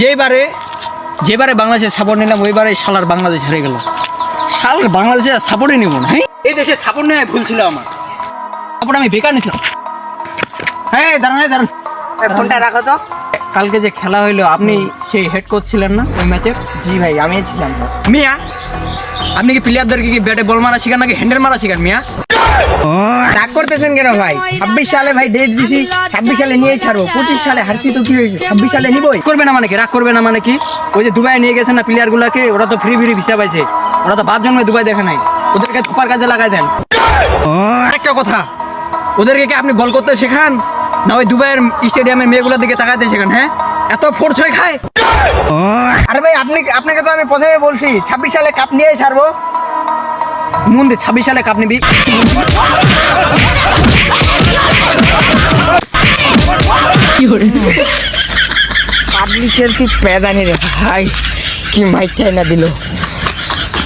যেবারে যেবারে বাংলাদেশের সাপোর্ট নিলাম ওইবারে শালার বাংলাদেশ হেরে গেল। শালার বাংলাদেশে সাপোর্টই নেব না হ্যাঁ এই দেশে সাপোর্ট নেওয়া ভুল ছিল আমার। সাপোর্ট আমি বেকার নিছিলাম। হ্যাঁ দাঁড়ান দাঁড়ান। ফোনটা রাখো তো। কালকে যে খেলা হইল আপনি সেই হেড কোচ ছিলেন না ওই ম্যাচের জি ভাই আমি ছিলাম। মিয়া আপনি কি প্লেয়ারদেরকে কি ব্যাটে বল মারা শিখান নাকি হ্যান্ডেল মারা শিখান মিয়া? রাগ করতেছেন কেন ভাই? ছাব্বিশ সালে ভাই ডেট দিছি ছাব্বিশ সালে নিয়ে ছাড়বো। পঁচিশ সালে হারছি তো কি হয়েছে? ছাব্বিশ সালে নিবই। করবে না মানে কি? রাগ করবে না মানে কি? ওই যে দুবাই নিয়ে গেছেন না ওরা তো ফ্রি ফ্রি ভিসা পাইছে। ওরা তো বাপ জন্মে দুবাই দেখে নাই। ওদেরকে থোপার কাজে লাগাই দেন। একটা কথা ওদেরকে কি আপনি বল করতে শেখান? না ওই দুবাইয়ের স্টেডিয়ামের মেয়েগুলোর দিকে তাকাইতে শেখান হ্যাঁ? এত ফোর্স হয়ে খায়। আরে ভাই আপনি আপনাকে তো আমি প্রথমে বলছি ছাব্বিশ সালে কাপ নিয়ে ছাড়বো। মন দে ছাব্বিশ সালে কাপ নিবি পাবলিকের কি প্যাদানি রে ভাই? কি মাইটাই না দিল?